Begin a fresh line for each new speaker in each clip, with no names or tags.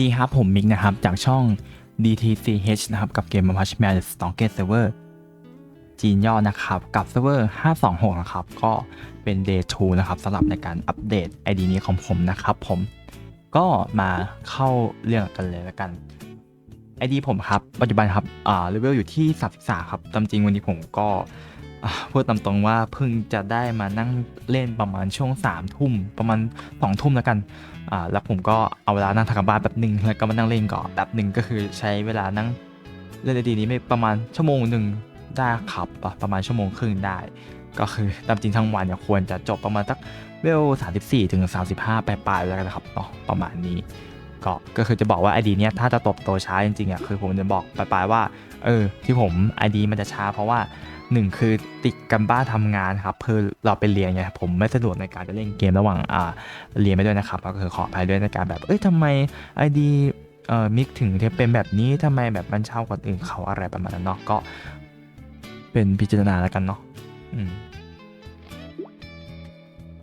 ดีครับผมมิกนะครับ จากช่อง DTCH นะครับ กับเกม m a s h m a n s t o c k e t Server จีนย่อนะครับ กับเซิร์ฟเวอร์ 526 นะครับ ก็เป็น Day 2 นะครับสำหรับในการอัปเดต ID นี้ของผมนะครับผมก็มาเข้าเรื่องกันเลยแล้วกัน ID ผมครับ ปัจจุบันครับอ่าเลเวลอยู่ที่33ครับตามจริงวันนี้ผมก็ พูดตามตรงว่าเพิ่งจะได้มานั่งเล่นประมาณช่วง3ทุ่มประมาณ2ทุ่มแล้วกันอ่าแล้วผมก็เอาเวลานั่งทำการบ้านแบบหนึ่งแล้วก็มานั่งเล่นก่อนแบบหนึ่งก็คือใช้เวลานั่งเล่นดีนี้ไม่ประมาณชั่วโมงหนึ่งได้ครับปะประมาณชั่วโมงครึ่งได้ ก็คือตามจริงทั้งวันเนี่ยควรจะจบประมาณสักเวล34ถึง35ปลายๆแล้วกันนะครับเนาะประมาณนี้ก็ก็คือจะบอกว่าไอดีเนี้ยถ้าจะตบโตช้าจริงๆอะคือผมจะบอกปลายๆว่าเออที่ผมไอดีมันจะช้าเพราะว่า หนึ่งคือติดกันบ้านทำงานครับคือเราไปเรียนไงผมไม่สะดวกในการจะเล่นเกมระหว่างอ่าเรียนไปด้วยนะครับ ก็คือขออภัยด้วยในการแบบเอ้ยทำไมไอดีเอ่อมิกถึงเป็นแบบนี้ทำไมแบบมันเช่ากว่าอื่นเขาอะไรประมาณนั้นเนาะก็เป็นพิจารณาแล้วกันเนาะอืม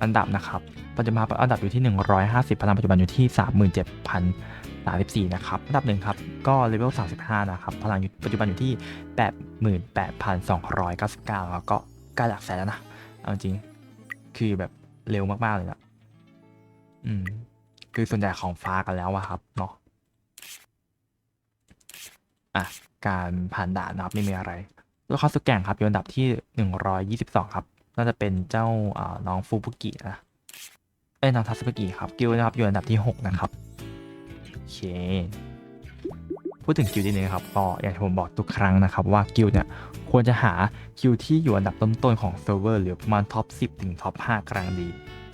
อันดับนะครับปัจจุบันอันดับอยู่ที่ 150พลังปัจจุบันอยู่ที่ 37,034นะครับอันดับหนึ่งครับก็เลเวล35นะครับพลังปัจจุบันอยู่ที่ 88,299แล้วก็ใกล้หลักแสนแล้วนะเอาจริงคือแบบเร็วมากๆเลยนะอืมคือส่วนใหญ่ของฟ้ากันแล้วอะครับเนาะอะการผ่านด่านนะครับไม่มีอะไรแล้วคอสแกงครับอยู่อันดับที่หนึ่งร้อยยี่สิบสองครับ น่าจะเป็นเจ้าน้องฟูบุกินะเอ้ยน้องทัสบุกิครับกิลนะครับอยู่อันดับที่หกนะครับโอเคพูดถึงกิลด์นิดนึงครับก็อย่างที่ผมบอกทุกครั้งนะครับว่ากิลเนี่ยควรจะหาคิวที่อยู่อันดับต้นๆของเซิร์ฟเวอร์หรือประมาณท็อป 10 ถึงท็อป 5 กลางดี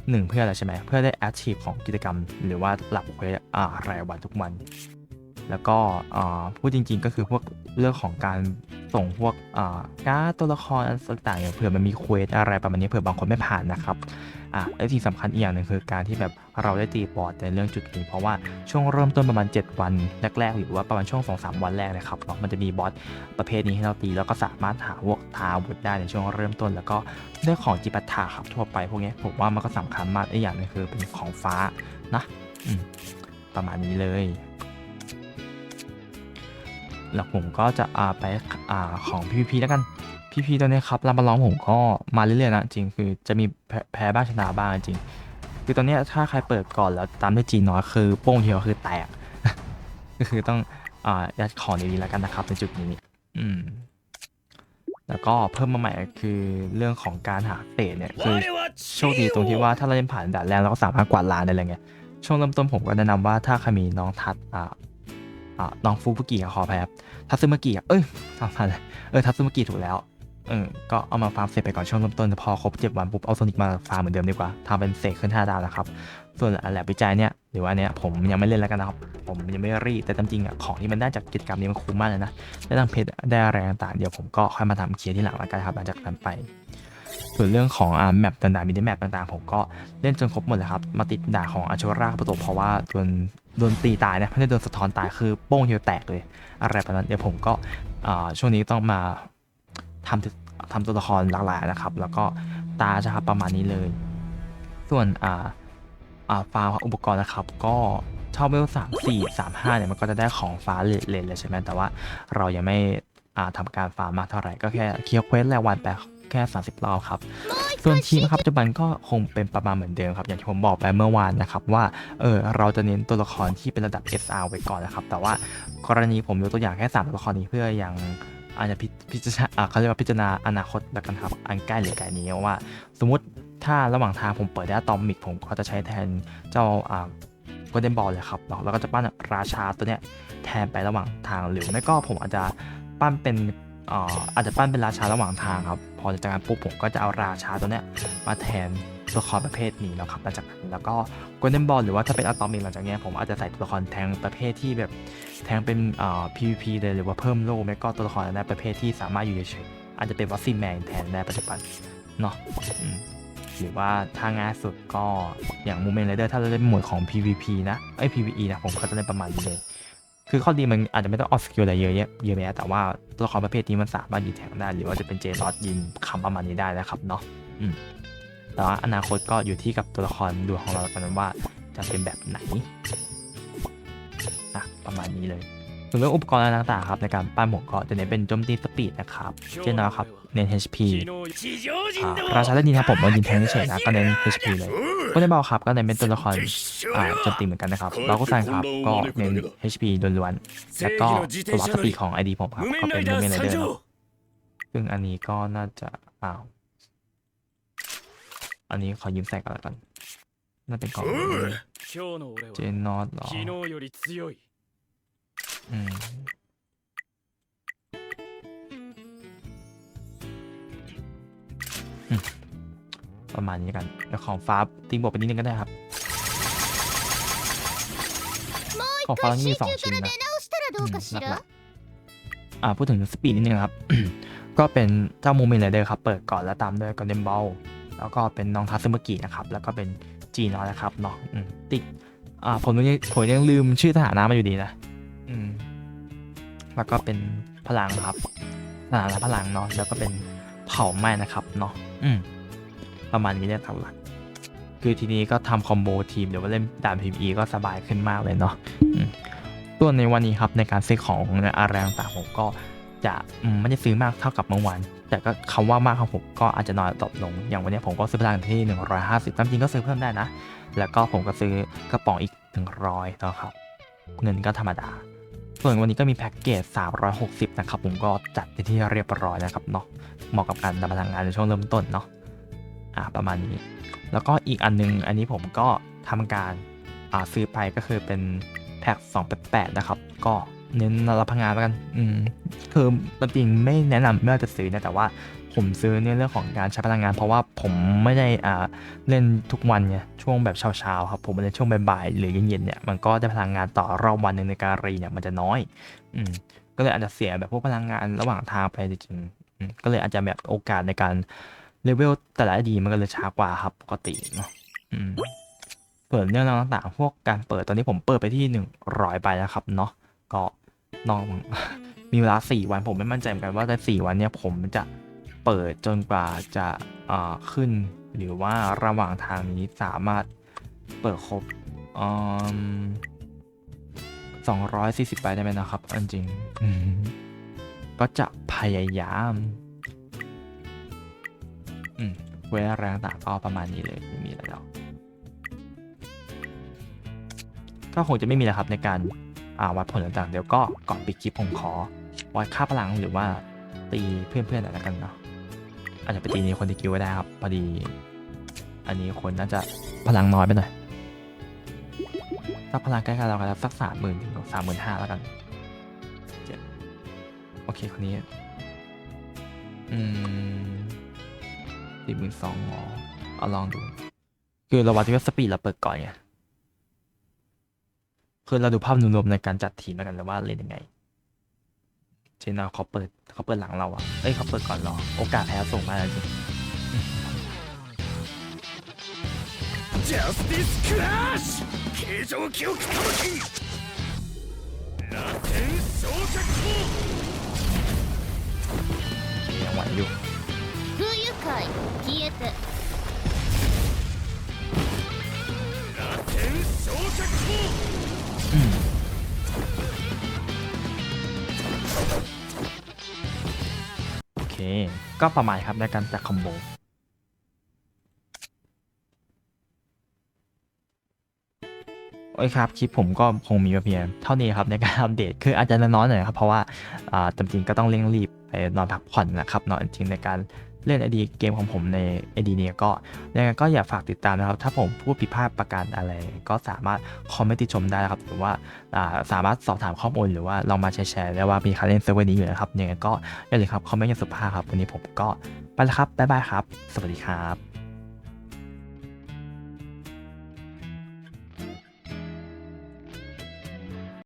หนึ่งเพื่ออะไรใช่ไหมเพื่อได้แอคทีฟของกิจกรรม หรือว่าหลับเควสอ่รายวันทุกวัน แล้วก็อ่าพูดจริงๆก็คือพวกเรื่องของการ ส่งพวกอ่าการ์ดตัวละครต่างๆอย่างเผื่อมันมีเควสอะไรประมาณนี้เผื่อบางคนไม่ผ่านนะครับอะและสิ่งสำคัญอีกอย่างหนึ่งคือการที่แบบเราได้ตีบอร์ดในเรื่องจุดนี้เพราะว่าช่วงเริ่มต้นประมาณ 7 วันแรกๆหรือว่าประมาณช่วง 2-3 วันแรกนะครับเนาะมันจะมีบอสประเภทนี้ให้เราตีแล้วก็สามารถหาพวกทาวุธได้ในช่วงเริ่มต้น แล้วก็เรื่องของจิปัตถาครับทั่วไปพวกนี้ผมว่ามันก็สำคัญมากอีกอย่างนึงคือเป็นของฟ้านะประมาณนี้เลย แล้วผมก็จะอาไปอ่าของ PVP แล้วกัน PVP ตัวนี้ครับลำบาลองผมก็มาเรื่อยๆนะจริงคือจะมีแพ้แพบ้างชนะบ้างจริง คือตอนนี้ถ้าใครเปิดก่อนแล้วตามด้วยจีนน้อยคือโป้งเดียวคือแตกก็คือต้องอ่ายัดของดีๆแล้วกันนะครับในจุดนี้ อืมแล้วก็เพิ่มมาใหม่คือเรื่องของการหาเศษเนี่ยคือโชคดีตรงที่ว่าถ้าเราเล่นผ่านด่านแรกเราก็สามารถกวาดลานได้เลยไงช่วงเริ่มต้นผมก็แนะนำว่าถ้าใครมีน้องทัดอ่า น้องฟูบุกิขออภัยครับทัตซึมากิเอ้ยสามพันเออทัตซึมากิถูกแล้วเออก็เอามาฟาร์มเสร็จไปก่อนช่วงเริ่มต้น พอครบเจ็ดวันปุ๊บเอาโซนิกมาฟาร์มเหมือนเดิมดีกว่าทำเป็นเสกขึ้นห้าดาวนะครับ ส่วนแลบวิจัยเนี่ยหรือว่าเนี่ยผมยังไม่เล่นแล้วกันนะครับ ผมยังไม่รีแต่ตามจริงอะของที่มันได้จากกิจกรรมนี้มันคุ้มมากเลยนะได้ทั้งเพชรได้อะไรต่างๆเดี๋ยวผมก็ค่อยมาทำเคลียร์ที่หลังแล้วกันครับหลังจากนั้นไป ส่วนเรื่องของอ่าแมปต่างๆมินิแมปต่างๆ ผมก็เล่นจนครบหมดเลยครับมาติดด่าของอาชวราประตูเพราะว่าโดน โดนตีตายนะไม่ได้โดนสะท้อนตายคือโป้งเดียวแตกเลย อะไรประมาณนั้นเดี๋ยวผมก็ช่วงนี้ต้องมาทำทำตัวละครหลากหลายนะครับ แล้วก็ตาจะครับประมาณนี้เลย ส่วนอ่าอ่าฟาร์มอุปกรณ์นะครับก็ชอบเวลสามสี่สามห้าเนี่ยมันก็จะได้ของฟ้าเลนเลยใช่ไหมแต่ว่าเรายังไม่อ่าทำการฟาร์มมากเท่าไหร่ก็แค่เคียร์เควสรายวันไปแค่ 30 รอบครับ ส่วนทีมนะครับปัจจุบันก็คงเป็นประมาณเหมือนเดิมครับ อย่างที่ผมบอกไปเมื่อวานนะครับว่าเออเราจะเน้นตัวละครที่เป็นระดับ SR ไว้ก่อนนะครับ แต่ว่ากรณีผมยกตัวอย่างแค่3ตัวละครนี้เพื่อยังอาจจะพิจารณาเขาเรียกว่าพิจารณาอนาคตแล้วกันครับ อันใกล้หรือไกลนี้ว่า สมมติถ้าระหว่างทางผมเปิดได้ตอมิกผมก็จะใช้แทนเจ้าอ่าโกลเด้นบอลเลยครับแล้วก็จะปั้นราชาตัวเนี้ยแทนไประหว่างทางหรือไม่ก็ผมอาจจะปั้นเป็น อาจจะปั้นเป็นราชาระหว่างทางครับ พอจากการปุ๊บผมก็จะเอาราชาตัวเนี้ยมาแทนตัวละครประเภทนี้แล้วครับหลังจากนั้นแล้วก็โกลเด้นบอลหรือว่าถ้าเป็นอะตอมิกหลังจากนี้ผมอาจจะใส่ตัวละครแทงประเภทที่แบบแทงเป็นอ่า PVP เลยหรือว่าเพิ่มโล่ไม่ก็ตัวละครในประเภทที่สามารถอยู่เฉยๆอาจจะเป็นวัคซีนแมนแทนในปัจจุบันเนาะหรือว่าถ้าง่ายสุดก็อย่างมูเมนไรเดอร์ถ้าเราเล่นหมวดของ PVP นะไอ้ PVE นะผมก็จะเล่นประมาณนี้เลย คือข้อดีมันอาจจะไม่ต้องออกสกิลอะไรเยอะแยะเยอะแยะแต่ว่าตัวละครประเภทนี้มันสามารถยิงแทงได้ หรือว่าจะเป็นเจซอดยิงคำประมาณนี้ได้นะครับเนาะอืมแต่ว่าอนาคตก็อยู่ที่กับตัวละครดูของเราแล้วกันว่าจะเป็นแบบไหนประมาณนี้เลย่วนเรื่องอุปกรณ์ต่างๆครับในการปั้นหมวกเกาะจะเน้นเป็นโจมตีสปีดนะครับ เช่นนะครับเน้น HP ราชาได้ยินครับผมว่ายินแทงเฉยนะก็เน้น HP เลยก็ได้เบาครับก็เน้นเป็นตัวละครโจมตีเหมือนกันนะครับเราก็สั่ครับก็เน้น HP ล้วนๆแล้วก็ตัววัดสปีดของ ID ผมครับก็เป็นเรื่องเมนเดอร์ซึ่งอันนี้ก็น่าจะอ้าวอันนี้ขอยืมใส่ก่อนละกันน่าเป็นของเจนนอตหรอ อืมประมาณนี้กันแล้วของฟ้าตีบวกไปนิดนึงก็ได้ครับ ของฟ้ามีสองชิ้นนะหลักๆอ่พูดถึงสปีดนิดนึงครับ ก็เป็นเจ้ามูมินไรเดอร์ครับ เปิดก่อนแล้วตามด้วยกอนเดมบอลแล้วก็เป็นน้องทัสมกินะครับ แล้วก็เป็นจีนอนะครับเนาะติดอ่าผมยังผมยังลืมชื่อทหารน้ำมาอยู่ดีนะ แล้วก็เป็นพลังครับทหารและพลังเนาะแล้วก็เป็นเผ่าไหม้นะครับเนาะอืมประมาณนี้เนี่ยหลักคือทีนี้ก็ทำคอมโบทีมหรือว่าเล่นด่านพีมีก็สบายขึ้นมากเลยเนาะอืมส่วนในวันนี้ครับในการซื้อของอะไรต่างๆผมก็จะอืมไม่ได้ซื้อมากเท่ากับเมื่อวานแต่ก็คำว่ามากของผมก็อาจจะน้อยตกลง อย่างวันนี้ผมก็ซื้อพลังที่ 150ตามจริงก็ซื้อเพิ่มได้นะ แล้วก็ผมก็ซื้อกระป๋องอีก 100นะครับ เงินก็ธรรมดา ส่วนวันนี้ก็มีแพ็กเกจ 360 นะครับผมก็จัดในที่เรียบร้อยนะครับเนาะเหมาะกับการทำพลังงานในช่วงเริ่มต้นเนาะอ่าประมาณนี้ แล้วก็อีกอันนึงอันนี้ผมก็ทำการอ่าซื้อไปก็คือเป็นแพ็ก288 นะครับ ก็ เน้นรับพลังงานแล้วกัน อืม คือจริงๆไม่แนะนำไม่ว่าจะซื้อนะ แต่ว่าผมซื้อในเรื่องของการใช้พลังงาน เพราะว่าผมไม่ได้อ่าเล่นทุกวันไงช่วงแบบเช้าๆครับ ผมเล่นช่วงบ่ายๆหรือเย็นๆเนี่ยมันก็ได้พลังงานต่อรอบวันหนึ่งในการรีเนี่ยมันจะน้อย อืม ก็เลยอาจจะเสียแบบพวกพลังงานระหว่างทางไปจริงๆก็เลยอาจจะแบบโอกาสในการเลเวลแต่ละดีมันก็เลยช้ากว่าครับปกติเนาะอืมเปิดเรื่องราวต่างๆ พวกการเปิดตอนนี้ผมเปิดไปที่หนึ่งร้อยใบแล้วครับเนาะ ก็น้องมีเวลาสี่วันผมไม่มั่นใจเหมือนกันว่าในสี่วันเนี่ยผมจะเปิดจนกว่าจะาขึ้น หรือว่าระหว่างทางนี้สามารถเปิดครบสองร้อยสี่สิบใบได้ไหมนะครับอันจริง ก็จะพยายามเวลาแรงต่างก็ประมาณนี้เลยไม่มีอะไรแล้วก็คงจะไม่มีแล้วครับในการ วัดผลต่างๆ เดี๋ยวก็ก่อนปิดคลิปผมขอวัดค่าพลังหรือว่าตีเพื่อนๆหน่อยล้วกันเนาะอาจจะไปตีในคนที่กิวก็ได้ครับ พอดี อันนี้คนน่าจะพลังน้อยไปหน่อยถ้าพลังใกล้ๆเรากันแล้วสักสามหมื่นถึงสามหมื่นห้าแล้วกันเจ็ดโอเคคนนี้ อืมสี่หมื่นสองหรอเอาลองดู คือเราวัดที่ว่าสปีดเราเปิดก่อนไง คือเราดูภาพรวมๆในการจัดทีมแล้วกันเลยว่าเล่นยังไง เช่นเราเขาเปิดเขาเปิดหลังเราอะเอ้ยเขาเปิดก่อนเราโอกาสแพ้สูงมากจริง
ジャスティスクラッシュ形状記憶玉金螺旋昇格砲
ยังไหวอยู่
空輸会消えて
ก็ประมาณครับในการจัดคอมโบโอ้ยครับ คลิปผมก็คงมีมาเพียงเท่านี้ครับในการอัปเดตคืออาจจะน้อยหน่อยครับ เพราะว่าจำจริงๆก็ต้องเร่งรีบไปนอนพักผ่อนนะครับนอนจริงในการ เล่นไอดีเกมของผมในไอดีเนี่ยก็ยังไงก็อย่าฝากติดตามนะครับ ถ้าผมพูดผิดพลาดประการอะไร ก็สามารถคอมเมนต์ติชมได้นะครับ หรือว่าสามารถสอบถามข้อมูลหรือว่าลองมาแชร์ๆได้ว่ามีใครเล่นเซิร์ฟเวอร์นี้อยู่นะครับยังไงก็อย่าลืมครับคอมเมนต์อย่างสุภาพครับวันนี้ผมก็ไปแล้วครับบ๊ายบายครับ สวัสดีครับ